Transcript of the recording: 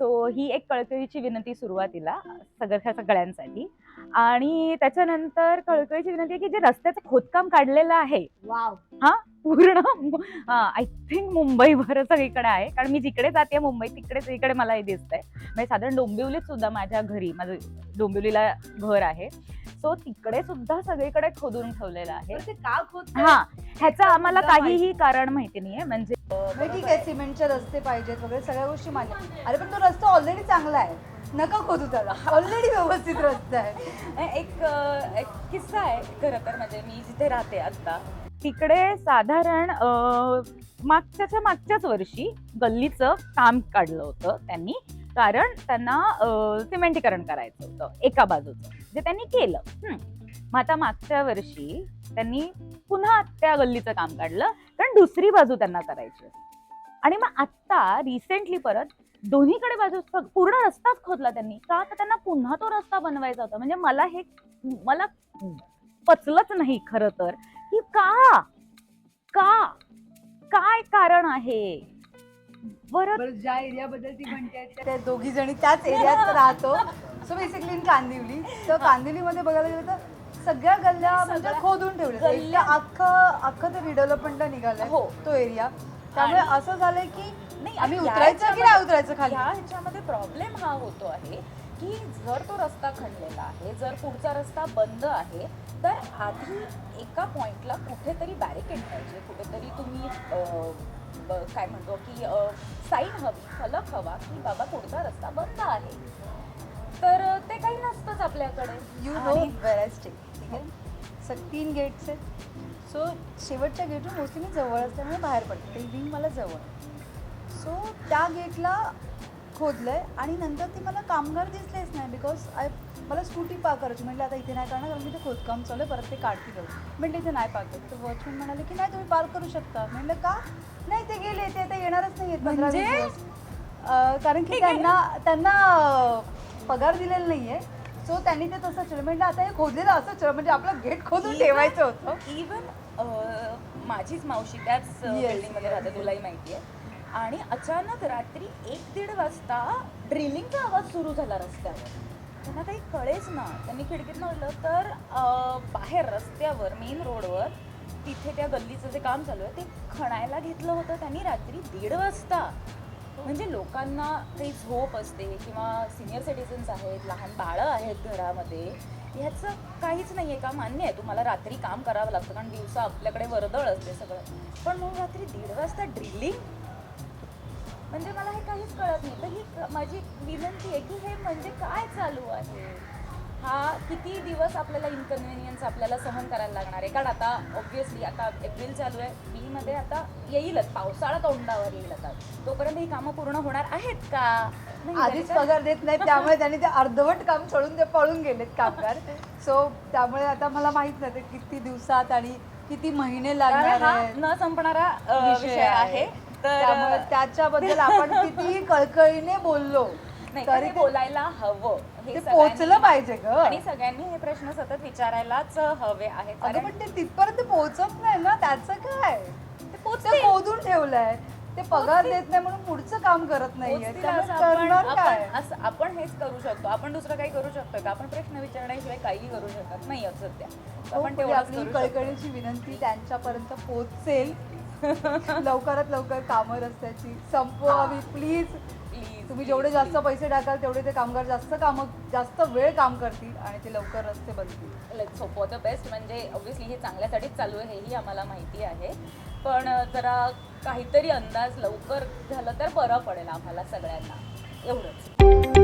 So ही एक कळकळीची विनंती सुरुवातीला सगळ्या सगळ्यांसाठी. आणि त्याच्यानंतर कळकळीची विनंती आहे की जे रस्त्याचं खोदकाम काढलेलं आहे. वाव पूर्ण आय थिंक मुंबईभर सगळीकडे आहे. कारण मी जिकडे जाते मुंबई तिकडे सगळीकडे मला हे दिसतंय. म्हणजे साधारण डोंबिवलीत सुद्धा माझ्या घरी माझं डोंबिवलीला घर आहे. सो तिकडे सुद्धा सगळीकडे खोदून ठेवलेलं आहे. का खोद हा ह्याचं आम्हाला काहीही कारण माहिती नाहीये. म्हणजे म्हणजे ठीक आहे सिमेंटचे रस्ते पाहिजेत वगैरे सगळ्या गोष्टी मान्य अरे पण तो रस्ता ऑलरेडी चांगला आहे. नका खोदू त्याला. ऑलरेडी व्यवस्थित रस्ता आहे. एक एक किस्सा आहे खरं तर म्हणजे मी जिथे राहते आता. तिकडे साधारण मागच्याच्या मागच्याच वर्षी गल्लीचं काम काढलं होतं त्यांनी. कारण त्यांना सिमेंटीकरण करायचं होतं एका बाजूचं. जे त्यांनी केलं. मग आता मागच्या वर्षी त्यांनी पुन्हा त्या गल्लीचं काम काढलं. कारण दुसरी बाजू त्यांना करायची होती. आणि मग आत्ता रिसेंटली परत दोन्हीकडे बाजू पूर्ण रस्ताच खोदला त्यांनी. का? तर त्यांना पुन्हा तो रस्ता बनवायचा होता. म्हणजे मला हे मला पचलंच नाही खरं तर. की का? का? काय कारण आहे? बरं बरं ज्या एरियाबद्दल ती म्हणते त्या दोघी जणी त्याच एरियात राहतो. So basically in Kandivali. तर कांदिवलीमध्ये बघायला गेलं तर सगळ्या गल्ल्या म्हणजे खोदून ठेवले गल्ल्या- अख्खं अख्खं ते रिडेव्हलपमेंटला निघालंय हो. तो एरिया त्यामुळे असं झालंय की नाही आम्ही आणि उतरायचं की ह्याच्यामध्ये- नाही उतरायचं खाली? ह्या ह्याच्यामध्ये प्रॉब्लेम हा होतो आहे की जर तो रस्ता खणलेला आहे जर पुढचा रस्ता बंद आहे तर आधी एका पॉइंटला कुठेतरी बॅरिकेड पाहिजे. कुठेतरी तुम्ही काय म्हणतो की साईन हवी फलक हवा की बाबा पुढचा रस्ता बंद आहे. तर ते काही नसतंच आपल्याकडे. यू नो वेरायस्टिक ठीक आहे? स तीन गेट्स आहेत. सो शेवटच्या गेटून मोस्टली मी जवळ असल्यामुळे बाहेर पडते. ते विंग मला जवळ. सो त्या गेटला खोदलंय आणि नंतर ती मला कामगार दिसलेच नाही बिकॉज आय मला स्कूटी पार्क करायची. म्हटलं आता इथे नाही करणार कारण मी ते खोदकाम चालू आहे परत ते काढतील म्हटलं इथे नाही पार्क करत. तर वॉचमॅन म्हणाले की नाही तुम्ही पार्क करू शकता. म्हटलं का? नाही ते गेले ते आता येणारच नाही आहेत पंधरा वीस म्हणजे? दिवस. कारण की त्यांना त्यांना पगार दिलेला नाहीये. सो त्यांनी ते तसं ठेवलं म्हटलं आता हे खोदलेलं असं म्हणजे आपलं गेट खोदून ठेवायचं होतं. इवन माझीच मावशी त्याच बिल्डिंगमध्ये राहते. तुलाही माहिती आहे आणि अचानक रात्री एक दीड वाजता ड्रिलिंगचा आवाज सुरू झाला रस्त्यावर. त्यांना काही कळेच ना. त्यांनी खिडकीत म्हटलं तर बाहेर रस्त्यावर मेन रोडवर तिथे त्या गल्लीचं जे काम चालू आहे ते खणायला घेतलं होतं त्यांनी रात्री दीड वाजता. म्हणजे लोकांना काही झोप असते किंवा सिनियर सिटीजन्स आहेत लहान बाळं आहेत घरामध्ये ह्याचं काहीच नाही आहे का? मान्य आहे. तुम्हाला रात्री काम करावं लागतं कारण दिवसा आपल्याकडे वर्दळ असते सगळं. पण मग रात्री दीड वाजता ड्रिलिंग म्हणजे मला हे काहीच कळत नाही. तर ही माझी विनंती आहे की हे म्हणजे काय चालू आहे? हा किती दिवस आपल्याला इन्कन्व्हिनियन्स आपल्याला सहन करायला लागणार आहे? कारण आता ऑब्व्हियसली आता एप्रिल चालू आहे. मे मध्ये आता येईलच. पावसाळा तोंडावर येईल आता. तोपर्यंत ही कामं पूर्ण होणार आहेत का? आधीच पगार देत नाही त्यामुळे त्यांनी ते अर्धवट काम सोडून ते पळून गेलेत कामगार. सो त्यामुळे आता मला माहीत नाही ते किती दिवसात आणि किती महिने लागणार न संपणारा विषय आहे. तर त्यामुळे त्याच्याबद्दल आपण कितीही कळकळीने बोललो नाही तरी तरी ते- बोलायला हवं. हे ते सगळ्यांनी- पोचलं पाहिजे ग. आणि सगळ्यांनी हे प्रश्न सतत विचारायलाच हवे आहेत. अगं कारण पण ते तिथपर्यंत पोहोचत नाही ना त्याचं काय? ते ते ठेवलंय. ते पगार देत नाही म्हणून पुढचं काम करत नाहीये. पोचतील त्यामुळे असं आपण करणार काय? आपण असं आपण हेच करू शकतो. आपण दुसरं काही करू शकतो का? आपण प्रश्न विचारण्याशिवाय काही करू शकत नाही आहोत सध्या. हो, आपण तेवढंच आपली करू शकतो. कळकळीची विनंती त्यांच्यापर्यंत पोहोचेल. लवकरात लवकर कामं रस्त्याची संपवावी प्लीज Please, तुम्ही जेवढे जास्त. पैसे टाकाल तेवढे ते कामगार जास्त काम जास्त वेळ काम करतील आणि ते लवकर रस्ते बनतील let's hope for the best म्हणजे ऑब्व्हियसली हे चांगल्यासाठीच चालू आहे हेही आम्हाला माहिती आहे. पण जरा काहीतरी अंदाज लवकर झालं तर बरं पडेल आम्हाला सगळ्यांना. एवढंच.